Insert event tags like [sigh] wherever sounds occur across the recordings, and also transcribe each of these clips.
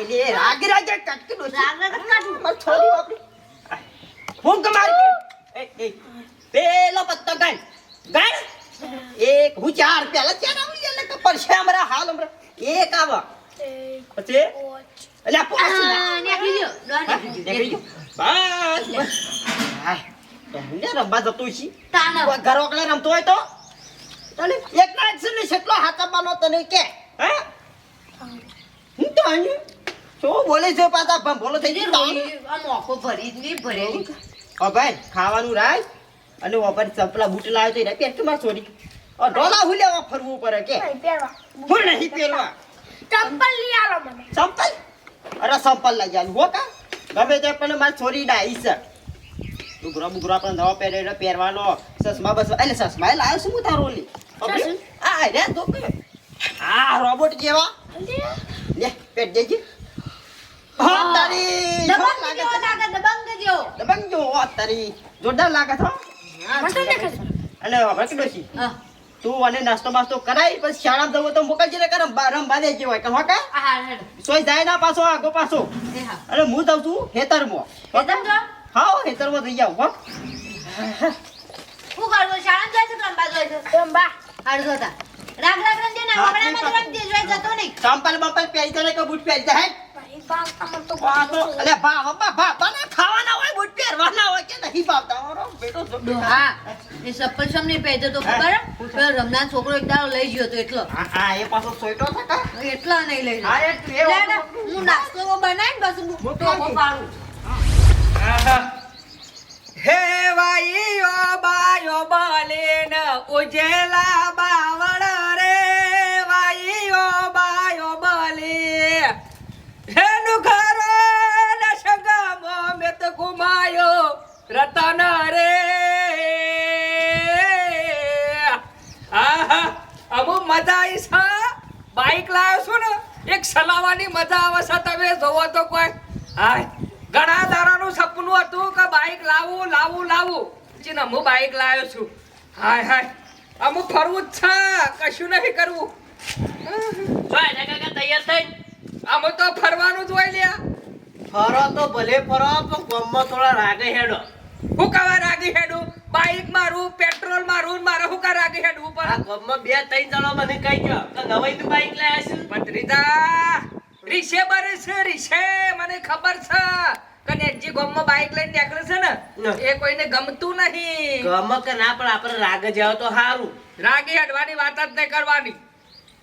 એટલે એ રાગે રાગે. રાગ રાગ કાઢું. હું કમાર એ પેલો પત્તો ગાય ગાય એક હું ચાર પેલા ચાર આવી એટલે કે અમારા હાલ હમણાં એક આવા. પછી? એટલે ના. નીકળી ગયો. નીકળી ગયો. બસ બસ. તો હું ને રમવા જતો છી તાના. ઘર ઓકળે રમતો હોય તો? તને એક ના એક ને કેટલો હાથાબાનો તને કે? હે? હું. તો અહીં શું બોલે છે પાછા? ભમ થઈ ગયો આમ આંખો ભરી જ નહીં ભરેલી. ઓ ભાઈ ખાવાનું રાખ. અને ઓપર ચપલા બૂટ લાવ્યો તો એને પેટ માર છોડી ઓ હું લેવા ફરવું પડે કે? હું નહીં પહેરવા. ચંપલ લઈ આલો મને. સંપલ અરે સંપલ લઈ જાવ હો કા? ગમે તે પણ મારી છોરી ડાઈ છે. ડુગરો બુગરો પણ નવો પહેરે એટલે પહેરવાનો. સસમા બસ એટલે સસમા એ લાવ્યો છું હું તારો લી ચશ્મા? આ રે તો આ રોબોટ જેવા લે પેટ દેજે. તારી દબંગ જેવો. લાગે, દબંગ જેવો. દબંગ જો હો તારી જોરદાર લાગે છો. અને હવે તું અને નાસ્તો બાસ્તો કરાય પછી શાળા જવું તો મોકલજે ને કરમ રમ બાંધે જે હોય કે હો કા આ હાલ હેડ. સોય જાય ના પાછો આગો પાછો અને હું જાઉં છું એકદમ હા ખેતરમાં જઈ જાઉં હો શું કરવું? શાળા જાય છે રમવા જાય છે? રંબા હાલ જોતા. રાગ રાગ રમજે ને, હા, હમણાંમાં તો જોઈ જતો નહીં. ચંપલ બંપલ પહેરી જાય કે બૂટ પહેરી જાય ભાઈ બાપ અમર તો આ તો અલે ભા બા ભા બને ખાવાના હોય બૂટ પહેરવાના હોય કે નહીં ભાવતા બેટો જો એ ચપ્પલ શેમ નહીં પહેરતો તો ખબર હે? પેલો રમનાર છોકરો એક દાડો લઈ ગયો તો એટલો. હા હા એ પાછો સોયટો છે કા? નહીં લઈ હા નાસ્તો બનાવીને બસ હું? પાડું. વાઈઓ બાયો બલેન ઉજેલા બાવળ રતન રે. આહા અમુ મજા આવી છે બાઈક લાવ્યો છું ને એક સલાવાની મજા આવે છે તમે જોવો તો કોઈ. હાય ઘણા દારાનું સપનું હતું કે બાઈક લાવું લાવું લાવું. ને હું બાઈક લાવ્યો છું. હાય હાય. અમુક ફરવું જ છે કશું નહીં કરવું. તૈયાર થઈ? અમુક તો ફરવાનું જ હોય લ્યા. ફરો તો ભલે ફરો પણ ગમમાં થોડા રાગે હેડો. હું કવા રાગી હેડું? બાઈક મારું પેટ્રોલ મારું મારે હું કા રાગી હેડવું આ ગમમાં બે ત્રણ જણો મને કહી ગયો કે નવાઈ તું બાઈક લાયા છે ભત્રીજા રીશે બરે છે રીશે મને ખબર છે. કે નેનજી ગામમાં બાઈક લઈને નીકળે છે ને એ કોઈને ગમતું નહીં. ગમ કે ના પણ આપણે રાગ જાવ તો સારું રાગી હેડવાની વાત જ નહીં કરવાની.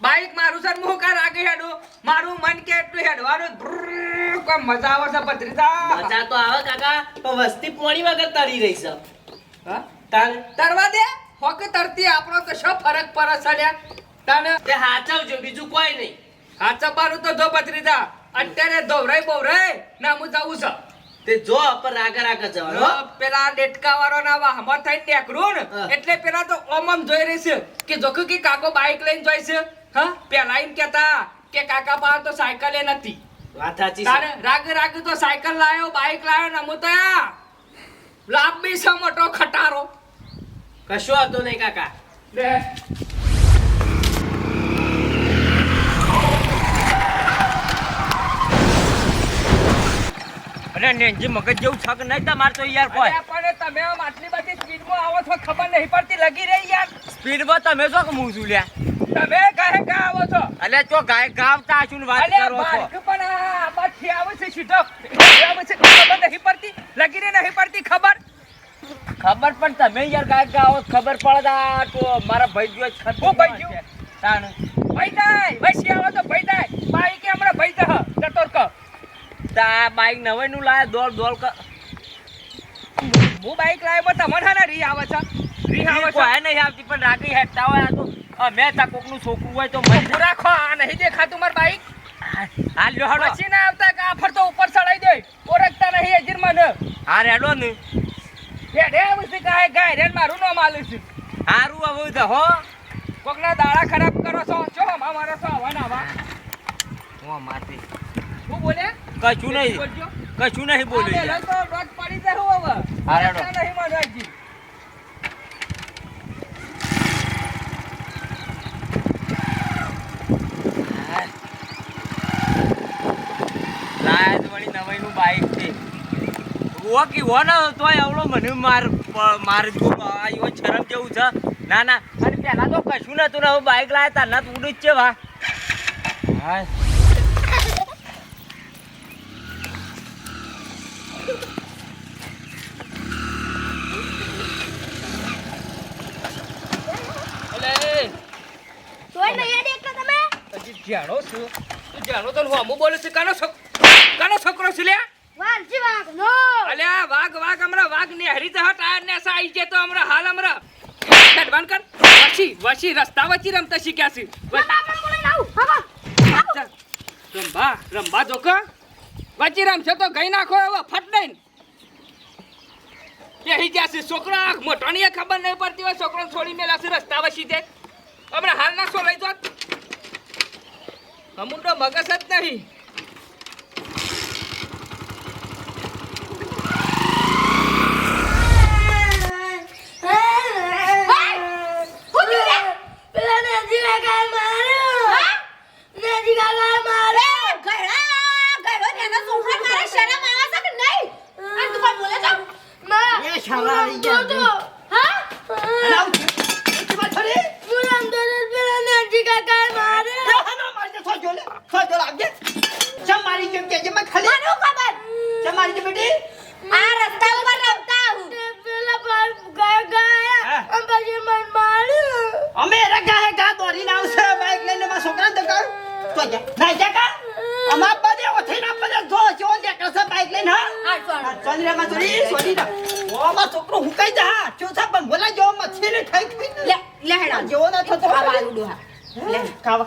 બાઈક મારું ને હું કા રાગી હેડું? મારું મન કે એટલું હેડવાનું કોઈ મજા આવે છે ભત્રીજા? મજા તો આવે કાકા પણ વસ્તી પોણી વગર તરી રહી છે. હા? તાર તરવા દે. હોક તરતી આપણો તો શું ફરક પડે સડ્યા તને તે હાચવજો બીજું કોઈ નહીં. ચપારું તો જો ભત્રીજા. અત્યારે ધોવરાય બોવરાઈ ના હું જવું છે. તે જો પર રાગે રાગે જવાનો પેલા ડેટકા વાળો ના વાહમાં થઈને નીકળું ને એટલે પેલા તો ઓમ ઓમ જોઈ રહી છે કે જોખું કે કાકો બાઈક લઈને જોઈ છે? હા? પેલા એમ કેતા કે કાકા પાસે તો સાયકલ એ નથી. વાત સાચી તારે રાગ રાગ તો સાયકલ લાયો બાઇક લાયો ને હું તો લાભ બી છે મોટો ખટારો. કશો હતો નહીં કાકા. લે. અરે નેનજી મગજ જેવું છક નહીં તમાર તો યાર કોઈ. પણ તમે આમ આટલી બધી સ્પીડમાં આવો છો ખબર નહીં પડતી લગી રહી યાર. સ્પીડમાં તમે શું કે હું છું લ્યા? તમે કે આવો છો. અલે ચો ગાય ગાવતા છું ને વાત કરો છો? અલે પણ આ આવે છે સીધો. આવે છે ખબર નહીં પડતી. લગી રહી નહીં પડતી ખબર? ખબર પણ તમે યાર ગાય ગાવો ખબર પડે આ તો મારા ભાઈ જો ખબર હું ભાઈ જો તાણ. ભાઈ દાય બસી આવો તો ભાઈ દાય બાઈક કે હમણાં ભાઈ જા ચતોર ક. તા બાઈક નવે નું લાય દોડ દોડ ક. હું બાઈક લાવ્યો તમને રી આવે છે. રી આવે છે. કોઈ નહીં આવતી પણ રાગી હેડતા હોય આ તો. અમે તા કોકનું છોકરું હોય તો મને રાખો આ નહીં દેખાતું માર બાઈક. આ લ્યો હાલો પછી ના આવતા કે આ ફરતો ઉપર ચડાઈ દે. ઓળખતા નહીં હજીર મને. હાર હેડો ને. હેડે આવે છે ગાય રેન મારું નામ આલું છે. હારું હવે તો હો. કોકના દાડા ખરાબ કરો છો ચો મા મારો છો હવા ના હવા હો માતી શું બોલે? કશું નહીં. બોલજો. કશું નહીં બોલ્યો. તો ડોટ પડી જાય હું હવે. હા, હેડો. ઓળખતા નહીં મને ઓકી હો ને તોય આવડો મને માર માર જો આયો શરમ જેવું છે. ના ના અને પેલા તો કશું નતું ને હવે બાઈક લાયા તા ના તો ઉડી જ છે વા હા. જાણો છું તું જાણો તો હું બોલું છું કાનો છોકરો કાનો છોકરો છે લ્યા? વાલજી વાગ નો! અલ્યા વાઘ વાઘ હમણાં વાઘ ને હરી તો ટાયર ને સા જાય તો હમણાં હાલ હમણાં કર બંધ કર. વસી વસી રસ્તા વચી રમતા શીખ્યા છે. રંભા રંભા જોકો વચ્ચે રમશે તો ગઈ નાખો હવે ફટ બેહી ગયા છે છોકરા. મોટાની ખબર નહીં પડતી હોય છોકરો છોડી મેલા છે રસ્તા વસી દે હમણાં હાલ ના લઈ જોત અમુક મગજ જ નહીં. કાકા માર્યો નદી કાકા માર્યો માં એ શાળા આવી ગયા તો. હા? અને આવું છે? એ વાત ખરી? હું રમતો હતો, પેલા નદી કાકા માર્યો એ હાલો મારી દે, સોજો લે, સોજો લાવજે. ચમ મારી જેમ કે જેમાં ખાલી ચમ મારી જેમ બેટી પેલા બાર ગયા ગયા હા. અને પછી મને માર્યો અમે રગા હે ગા દોડીને આવશે બાઈક લઈને મારા છોકરાને ધકાવ. તો જા ના જા કા અમાર બધે ઓથી ના બધે જો જો નીકળશે બાઈક લઈને હા આ ચોંદરા માં ચોરી ચોરી ના ઓ માં છોકરો હુકાઈ જા હા ચોથા પણ બોલા જો મચ્છી ને ખાઈ ખાઈ ને જેવો ના થતો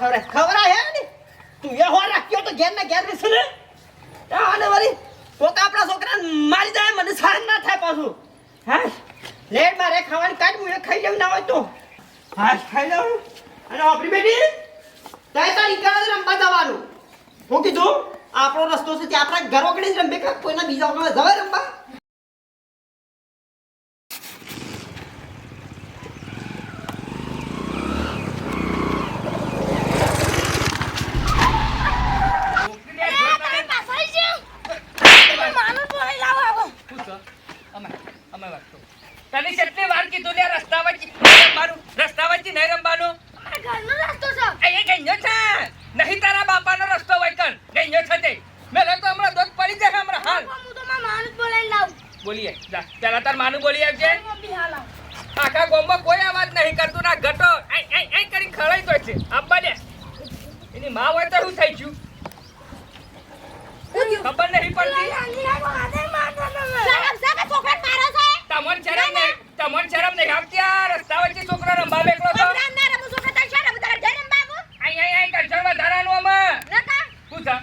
ખાવા ખવરા ખવરા હે ને? તું એ હો રાખ્યો તો ઘેર ના ઘેર રહેશે ને? આને વળી. કોક આપણા છોકરાને મારી જાય મને સહન ના થાય પાછું. હા લેટ મારે ખાવાની કાઢ, હું એ ખાઈ લેવું ના હોય તો. હા ખાઈ લઉં. અને આપણી બેટી. તાય તારી કાળ રમવા જવાનું. હું કીધું, આપણો રસ્તો છે ત્યાં આપણા ઘર ઓગળી જ રમবে કાં? કોઈના બીજા ઓગળે જવાય રમવા તમે પાછળ છે તમે માનો બોલે લાવો આવો પૂછો અમે અમે વાત કરું. તને કેટલી વાર કીધું લે રસ્તા વચ્ચે નહીં રમવાનું રસ્તા વચ્ચે નહીં રમવાનું આ ઘરનો રસ્તો છે એ એ ગઈયો છે નહીં તારા બાપાનો રસ્તો હોય કણ ગઈયો છે તે મેલે તો હમણાં દોત પડી જાય હમણાં હાલ હું તો મારા માણસ બોલે બોલીએ. પેલા તાર માનું બોલી આવજે હું. આખા ગોમમાં કોઈ અવાજ નહીં કરતું. ના ઘટો. આઈ આઈ આઈ કરી ખળાઈ તો છે. દે એની માં હોય તો શું થઈ ગયું ખબર નહીં પડતી. નાની કાકો હાથે મારતા તમે. તમોન શરમ નહીં. તમોન શરમ નહીં. આવતી આ રસ્તા વચ્ચે છોકરા રંબા બેકલો વધારાનું આમાં. શું છે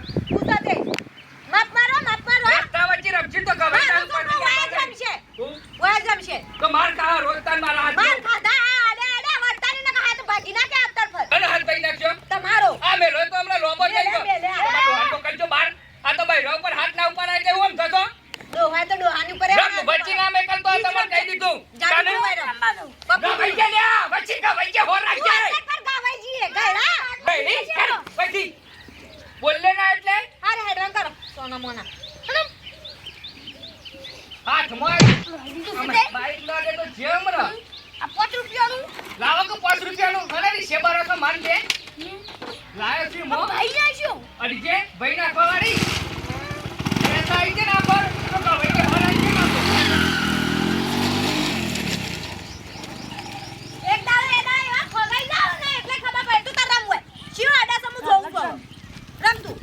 રસ્તા વચ્ચે રમજી તો ખબર હું તો માર ખાવા રોજ તાર મારા હાથ અને હાથ પૈ નાખ્યો તમારો આ મેલો તો હમણાં લોબો થઈ ગયો મેલે, મેલે. તમારો હાથ પકડજો બહાર આ તો ભાઈ ઉપર હાથ ના ઉપર આવી જાય હું આમ થતો ડોહા તો ડોહાની ઉપર રંગ વચ્ચે ના મેકલ તો તમને કહી દીધું જાદુ તને હોય રમવાનું. ના ભાઈ ગયા લ્યા વચ્ચે કા ભાઈ ગયા હો રાખજે પર ગાવાય જીએ, ગયડા. ભાઈ કર પછી બોલલે ના એટલે હારે હેડવાન કરો, સોના મોના. હાથ માર અમે બાઈક લાગે તો જેમ ર આ પાંચ રૂપિયાનું લાવો કે 5 રૂપિયાનું ઘરે રીસે બારો તો માન દે લાયો છે મો ભાઈ નાખ્યો અડીજે ભાઈ નાખવા વાળી એસા આઈ છે ના પર તો કા ભાઈ કે હરાઈ છે ના એક દાડો એના એવા ખોગાઈ જાવ ને એટલે ખબર પડે તું તાર રમવું હોય. શિવ આડા સમું જોવું પડે. રમ તું.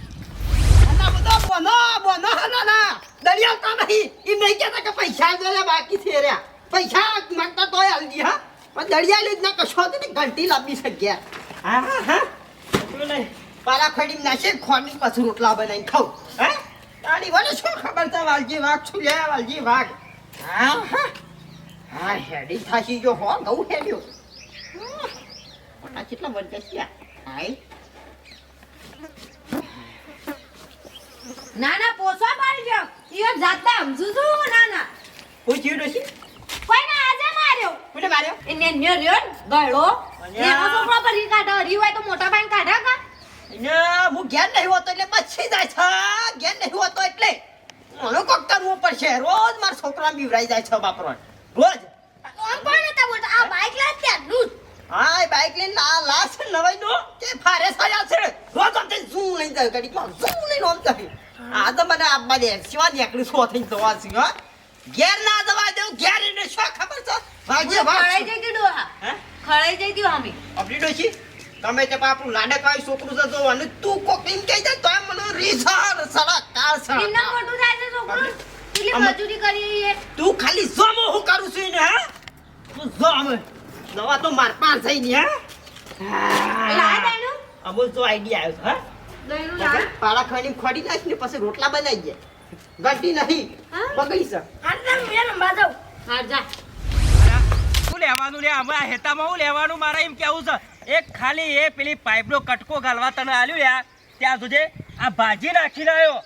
આના બધો બોનો બોનો હાલો ના દરિયાવતા નહીં એમ નહીં કહેતા કે પૈસા જોયા બાકી છે રહ્યા પૈસા માંગતા તોય હાલજી હા પણ દરિયા ના ને ઘંટી લાંબી શક્યા હા હા. નહીં. પાલા ખડી નાખે ખોની પાછું રોટલા બનાવીને ખાવ હે? તારી વડે શું ખબર છે વાલજી વાઘ છું લે વાલજી વાઘ. હા હા. હા હેડી થાશી જો હો ગૌ હેડ્યો. આ કેટલા વર્ષ છે? હાય ના ના પોસવા પાડી ગયો ઈયો જાતા સમજુ છું ના ના પૂછ્યું ડોશી કોને માર્યો એને ન્યો રહ્યો છોકરો પર કાઢો. હોય તો મોટા ભાઈ કાઢા કા? ને હું ઘેર નહીં હોતો એટલે મચ્છી જાય છે. ઘેર નહીં હોતો એટલે ઓનો કોક કરવું પડશે. રોજ મારા છોકરા બીવરાઈ જાય છે બાપરો રોજ. આમ કોણ નતા બોલતા? આ બાઈક લાવ ત્યારનું જ. હા બાઈક લઈને લા લાશ નવાઈ દો કે ફારે સાયા છે. રોજ આમ તે ઝૂ નહીં જાય ગાડી ઝૂ લઈને આમ જાય. આ તો મને આબા દે સિવા નીકળી છો થઈ જવા છે હા. ઘેર ના દવા દેવું ઘેર એને શું ખબર છે? ભાગ્ય ખળાઈ જઈ ગયું હા? ખળાઈ જઈ ગયું અમે. અપડી ડોશી તમે તે બાપુ લાડે કાઈ છોકરું છે તો અને તું કોક એમ કહી દે તો મને રીઝર સડા કાર એમને સડા મોટું થાય છે છોકરું? આમ- મજૂરી કરી એ? તું ખાલી જોમો હું કરું છું ને હા? તું જોમ દવા તો માર પાસ થઈ ની હા? લાય તાનું અમુલ તો આઈડિયા આવ્યો છે હા? દહીનું લાવ પાળા ખાવાની ખોડી નાખ ને પછી રોટલા બનાવી દે ગંટી નહીં પકડી છે હાલ મેં જાઉં. હા જા. શું લેવાનું લે? અમારા હેતામાં હું લેવાનું? મારે એમ કેવું છે એક ખાલી એ પેલી પાઇપનો કટકો ગાલવા તને આલ્યું યાર ત્યાં સુધી આ ભાજી નાખીને લાયો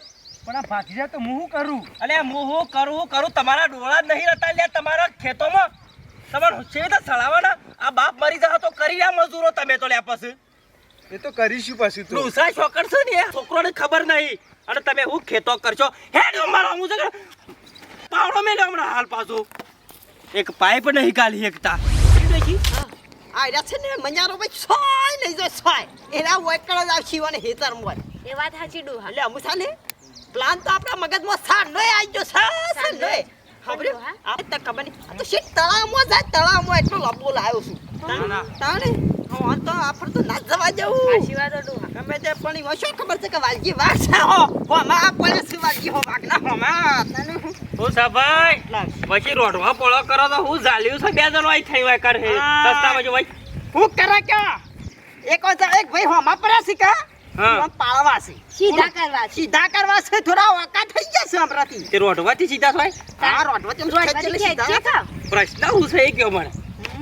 પણ આ ભાજી તો હું શું કરું? અલે હું શું કરું કરું? તમારા ડોળા જ નહીં રહેતા લ્યા તમારા ખેતોમાં. તમારે છે તો સળાવાના? આ બાપ મરી જાય તો કરી રહ્યા મજૂરો તમે તો લ્યા પછી. એ તો કરીશું પછી તું. ડોસા છોકર છે ને છોકરોને ખબર નહીં. અને તમે હું ખેતો કરશો? હેડ મારો હું છે પાવડો મેલે હમણાં હાલ પાછું. એક પાઇપ નહીં કાઢી એકતા. આ રહ્યા છે ને મજારો ભાઈ સોય લઈ જો સોય. એના વૈકળ જ આવશી અને હેતર મોય. એ વાત સાચી ડોહા. એટલે અમુ છે પ્લાન તો આપણા મગજમાં સાર નોય આવી ગયો સાર સાર નોય. ખબર હા? આ તો ખબર નહીં. તો શીટ તળાવમાં જાય તળાવમાં એટલો લાંબો લાવ્યો છું. તાણે? હા તો આપણે તો ના જવા જવું આશીર્વાદ ડોહા ગમે તે પણ એમાં શું ખબર છે કે વાલજી વાઘ છે હો. હોમાં આ પડે છે વાલજી હો વાઘ ના હોમાં હું? હું સાભાઈ પછી રોડવા પોળો કરો તો હું ઝાલ્યું છે બે જણો અહીં થઈ હોય કરે સસ્તા બાજુ ભાઈ હું કરે ક્યાં? એક વાર એક ભાઈ હોમાં પડ્યા છે કા? પાળવા છે. સીધા કરવા સીધા કરવા છે થોડા વાંકા થઈ ગયા છે હમણાંથી. તે રોડવાથી સીધા થાય? આ સીધા. પ્રશ્ન હું છે એ કયો મને.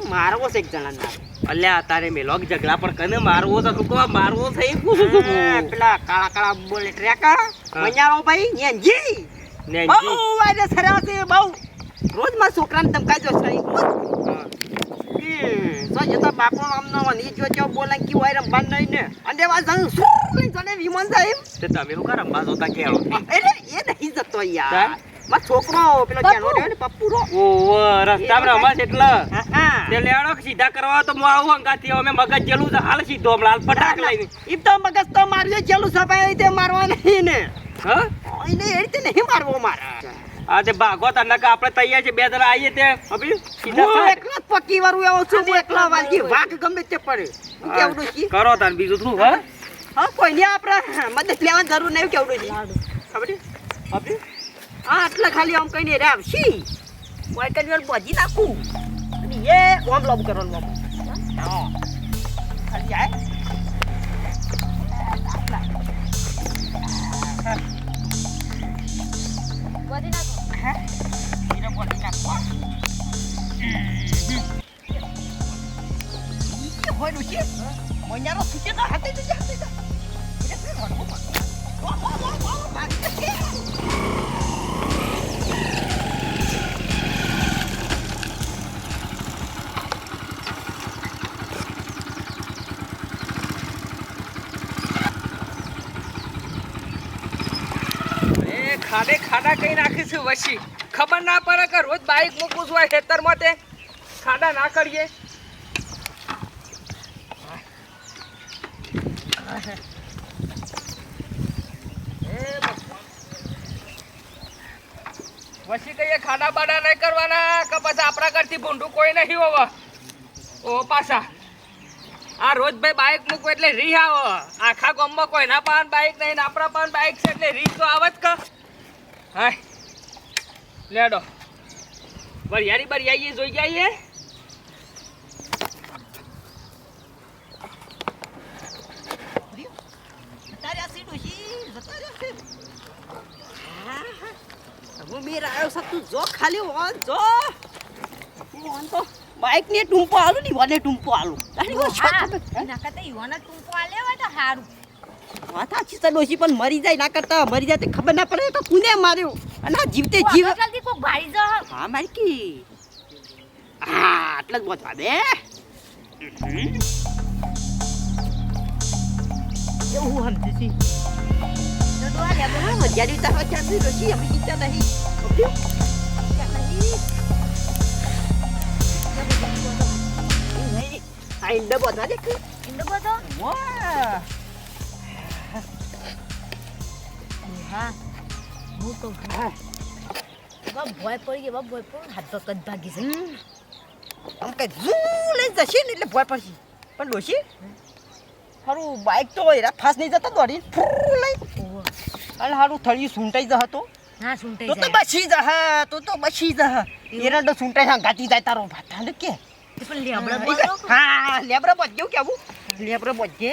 મારવો છે એક જણાના. અલ્યા તારે મેલોક ઝઘડા પર કને મારવો છે કુકો મારવો પૂછું છું પેલા કાળા કાળા બોલે ટ્રેકા હા. ભાઈ નેનજી. નેનજી. બહુ આજે સરાવ બહુ. રોજમાં છોકરાને ધમકાઈ જો છે હા. હમ, તો જતા બાપો આમનો ની જો જો બોલે કી હોય રમવા નહીં ને. અને વા જણ શું લઈ જણે વિમાન એમ તે તમે કરવા રમવા જોતા કેળો. એટલે એ નહીં જતો યાર. ચાલ. છોકરો પેલો પપ્પુ. રહ્યો ને પપ્પુરો. ઓહો રસ્તામાં રમવા એટલે હા હા. તે લેડો સીધા કરવા તો હું આવું અંગાથી અમે મગજ જેલું છે. હાલ સીધો હમણાં ફટાક લઈને. ઈ તો મગજ તો મારજો જેલું સફાઈ રીતે મારવા નહીં ને. હા? એને એ રીતે નહીં મારવો મારે. આ તે ભાગો તને કે આપણે તૈયાર છે બે જણા આવીએ તે હવે સીધા હું એકલો જ પકી વાળું એવો છું હું એકલો વાલજી વાઘ ગમે તે પડે. હું કેવડું છી? કરો તાર બીજું શું હા? હા કોઈને આપણે મદદ લેવાની જરૂર નહીં કેવડું છે? ખબર હા આટલા ખાલી આમ કહીને રે આવશી? કોઈ કરી બોજી નાખું. અને એ ઓમ લોબ કરવાનું ઓમ હા. ખાલી જાય બધી નાખો. એને બોજી નાખવા હોય ડોશી મહિનાનો સૂચે તો હાથે જ હાથે જ એટલે કઈ રડવું પડે. વાહ, વાહ, વાહ, વાહ, ભાગી જશે. એ ખાડે ખાડા કઈ નાખીશું વસી ખબર ના પડે કે રોજ બાઈક મૂકવું છું, ખેતરમાં તે ખાડા ના કરીએ. વસી કહીએ ખાડા બાડા નહીં કરવાના, કે પછી આપણા ઘરથી ભૂંડું કોઈ નહીં હોવ. ઓ પાછા. આ રોજ ભાઈ બાઇક મૂકવું એટલે રી આવો આખા ગામમાં કોઈના પાન બાઈક નહીં આપણા પાન બાઈક છે એટલે રી તો આવે જ હાય લેડો બરિયારી બરિયાઈએ જોઈ ગયા. હા, મેર આવ્યો છે, તું જો ખાલી વાં જો. હું વાં તો બાઈક ને ટૂંપો આલું ની વને ટૂંપો આલું તારી વાત? એના કરતા યુવાના ટૂંકો આલે હોય તો સારું વાત સાચી છે ડોશી પણ મરી જાય ના કરતા મરી જાય તો ખબર ના પડે તો કુને માર્યો? અને આ જીવતે જીવ જલ્દી કોક ભાઈ જ હા. મારી કી. હા આટલા જ બોતા બે એવું સમજે છે. આ ઈંડા બધા દેખ ઇન્દો બધો? વાહ. હા. હું તો. બાપ ભોય પડી ગયો બાપ ભોય પડી હાથ તો જ ભાગી છે. આમ કઈ ઝૂ લઈને જશે ને એટલે ભય પડશે પણ ડોશી હારું બાઇક તો એરા ફાસ્ટ નહીં જતા દોડી ફૂ લઈ. અને હારું થળી સૂંટાઈ જ હતો હા સુંટાઈ તો તો બસી જહ તો તો બસી જહ એરંડો સૂંટાઈ હા ગાતી જાય તારો ભાતા. ને કે. તે પણ લેબડો હા, બધો હા લેબરા બજ્યો કેવું? લેબરા બજ્જે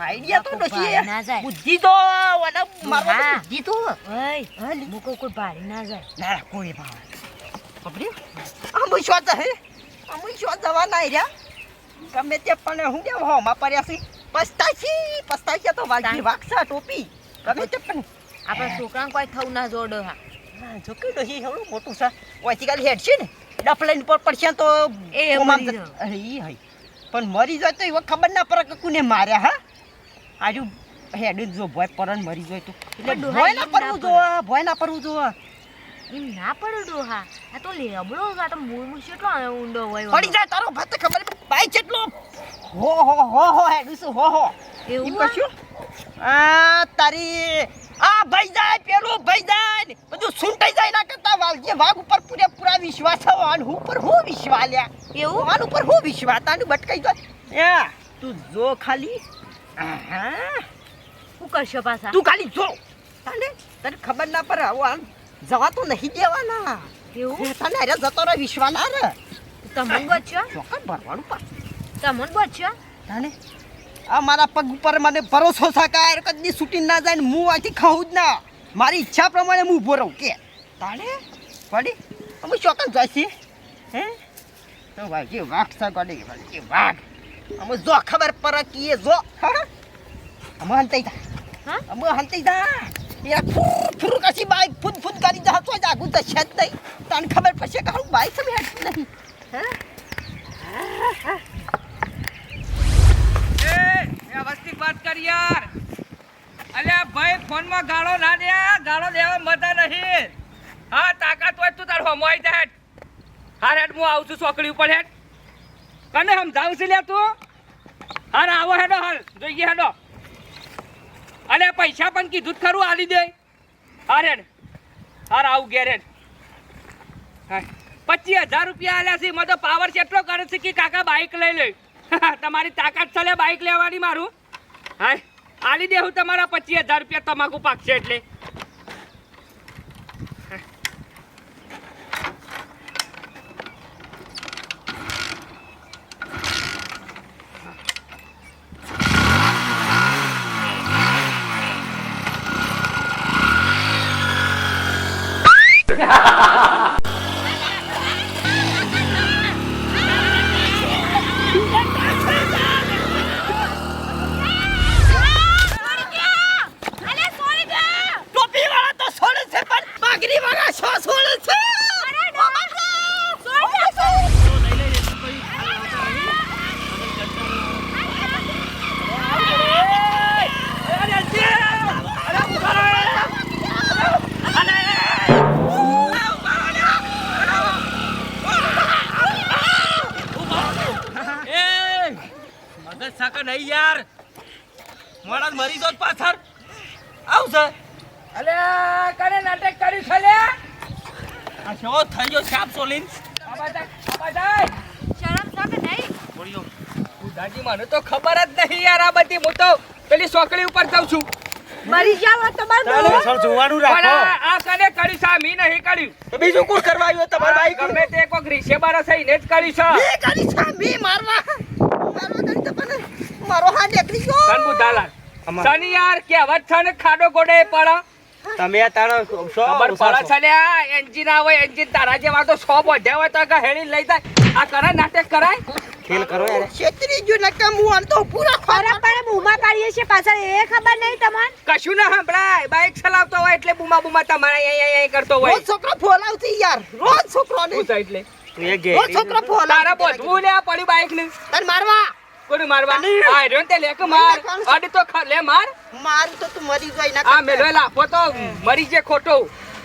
આઈડિયા તો નથી ના જાય. બુદ્ધિ તો વાડા મારો. બુદ્ધિ તો. ઓય લી. કોઈ ભારી ના જાય. ના કોઈ ભાવ પકડી આમ શ્વાસ હે. આમ શ્વાસ દવા ના રહ્યા. ગમે તે પણ હું કેમ હો માં પડ્યા છે? પસ્તાશી પસ્તાશી તો વાગી વાગસા ટોપી. ગમે તે પણ. આપણા છોકરાને કોઈ થવું ના જોડો હા. જો કે ડોહી એવડું મોટું છે. કાલે હેડ છે ને. ડફલાઈન પર પડશે તો એ અરે ઈ હઈ પણ મરી જાય તો એવા ખબર ના પડે કે કોને માર્યા હા? આજુ હેડ જો ભોય પરન મરી જાય તો. એટલે ભોય ના પડવું જો ભોય ના પડવું જો એમ ના પડે ડોહા. આ તો લેબડો આ તો મૂળ મૂળ કેટલો ઊંડો હોય પડી જાય તારો ભાત ખબર ભાઈ કેટલો હો હો હો હો હેડ શું હો હો. એવું કશું આ તારી આ ભાઈ જાય પેલું ભાઈ જાય. બધું સુંટાઈ જાય ના કરતા વાલજી વાઘ ઉપર પૂરેપૂરા વિશ્વાસ છે આન ઉપર હું વિશ્વાસ લ્યા? એવું? આન ઉપર હું વિશ્વાસ? તાનું ભટકાઈ જાય તું જો ખાલી. શું કરશો પાછા? તું ખાલી જો. તને? તને ખબર ના પડે આવું આમ જવા તો નહીં દેવાના. એવું? તને અરે જતો રહે વિશ્વાના રે તમને બચ્યો ચોક્કસ ભરવાનું પા. તમને બચ્યો તાને આ મારા પગ ઉપર મને ભરોસો સાકાર કદી છૂટી ના જાય ને હું આથી ખાઉં જ ના. મારી ઈચ્છા પ્રમાણે હું ઊભો રહું કે. તાને પડી અમે ચોક્કસ જઈશી હે? તો ભાઈ વાઘ સા ગોડી ભાઈ વાઘ અમે જો ખબર પડે કે એ જો. હા અમે હંતાઈ હા? અમે હંતાઈ તા યા ફૂર ફૂર કશી બાઈક ફૂદ ફૂદ કરી જા. તો જાગુ તો છેત જ નહીં. તને ખબર પડશે કે હું બાઈક સમે હટતું નહીં. હા? એ વ્યવસ્થિત વાત કર યાર. અલ્યા ભાઈ ફોનમાં ગાળો ના દે. ગાળો દેવા મજા નહીં. હા તાકાત હોય તું તાર હોમો આવી જા હેડ હાર હેડ હું આવું છું ચોકડી ઉપર હેડ. કને સમજાવું છે લે તું? હાર, આવો હેડો હાલ જોઈએ હેડો. અરે પૈસા પણ કીધું જ ખરું આલી દે. અરે અરે આવું હા પચીસ હજાર રૂપિયા આલ્યા છે મને તો પાવર કેટલો કરે છે કે કાકા બાઈક લઈ લે. [laughs] તમારી તાકાત છે બાઈક લેવાની મારું. હા આલી દે હું તમારા પચીસ હજાર રૂપિયા તમાકુ પાકશે એટલે અલે સોરી ગયો ટોપી વાળા તો છોડે છે પણ પાઘડી વાળા શો છોડે છે અરે ડોહા સોરી સોરી એ મગજ સાકા નહીં યાર માણસ મરી જોત પાછળ આવશે અલ્યા કને નાટક કર્યું છે આ શો થઈ ગયો સાપ સોલીન? આબા જાય. શરમ છે નહીં? બોલ્યો. દાદી મને તો ખબર જ નહીં યાર આ બધી. હું તો પેલી સોકળી ઉપર જાઉં છું. મરી જાવ તમારું પાછળ જોવાનું રાખો. આ કને કરી સા મી નહીં કર્યું. તો બીજું કોણ કરવા આવ્યો તમાર ભાઈ ગમે તે કોક રીસે બાર હશે એને જ કરી છે. મી કરી છે મી મારવા. મારવા કરી તો પણ મારો હાથ નીકળી ગયો. તન બુધાલાલ શનિ યાર કે છે ખાડો ગોડે પડે. તમે તારા શો ખબર પડે છે ને આ એન્જિન આવે એન્જિન તારા જેવા તો સો બોઢ્યા હોય તો કે હેડી લઈ જાય. આ કરે નાટક કરાય? ખેલ કરો યાર. છેતરી જો નકા હું આમ તો પૂરા ખરા પણ બૂમા કાઢીએ છે પાછળ એ ખબર નહીં તમને? કશું ના સંભળાય. બાઈક ચલાવતો હોય એટલે બૂમા બૂમા તમારા અહીં અહીં અહીં કરતો હોય. રોજ છોકરો ફોલાવતી યાર. રોજ છોકરો ને એટલે. તું એ રોજ છોકરો ફોલાવ તારા બોધવું લે આ પડ્યું બાઈક ને તને મારવા કોને મારવા? આ રહ્યો તે લેક માર અડી તો ખ- લે માર. માર તો તું મરી જાય ના આ મેલો લાફો તો મરી જે ખોટો.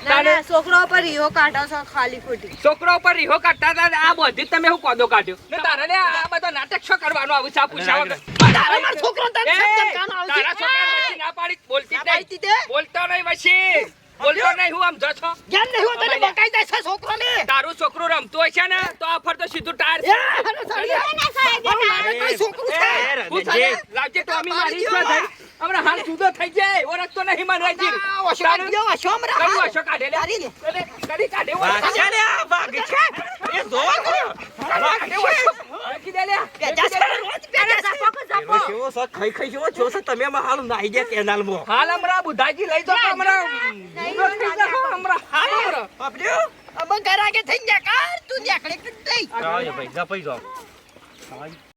ના ના છોકરો પર રીહો કાઢો છો ખાલી ખોટી. છોકરો પર રીહો કાઢતા હતા આ બધી તમે હું કોદો કાઢ્યો? ને. તારે ને આ બધો નાટક શું કરવાનો આવું છે? આ પૂછ્યા તારા મારા છોકરો તને? તારા ના પાડી બોલતી? બોલતો નહીં વચ્ચે. બોલતો નહીં હું આમ જશો જ્ઞાન નહીં હું તને બકાઈ જાય છે છોકરોને. તારું છોકરું રમતો હોય છે ને તો આ ફરતો સીધું ટાયર. ના મારે છોકરું છે. લાવજે તો અમે મારી ઈચ્છા થઈ હમણાં હાલ જુદો થઈ જાય ઓળખતો નહીં મને હજી. આ ઓશો કાઢી દો, ઓશો હમણાં. કયું ઓશો કાઢે લે? કરી લે. કરી કાઢે ઓશો. છે લે આ ભાગ છે એ જોવા ભાગ કાઢે ઓશો. રાખી દે લે. પેજા છે, રોજ પેજા છે. કેવો છે? ખાઈ ખાઈ જેવો છો છે તમે એમાં હાલ નાઈ ગયા કેનાલમાં. હાલ હમણાં બુધાજી લઈ હમણાં. જુદો થઈ હાલ હમણાં. બાપડ્યો અમે ઘર આગે થઈ ગયા કાર તું નીકળે કે નહીં ભાઈ જા પઈ જાઓ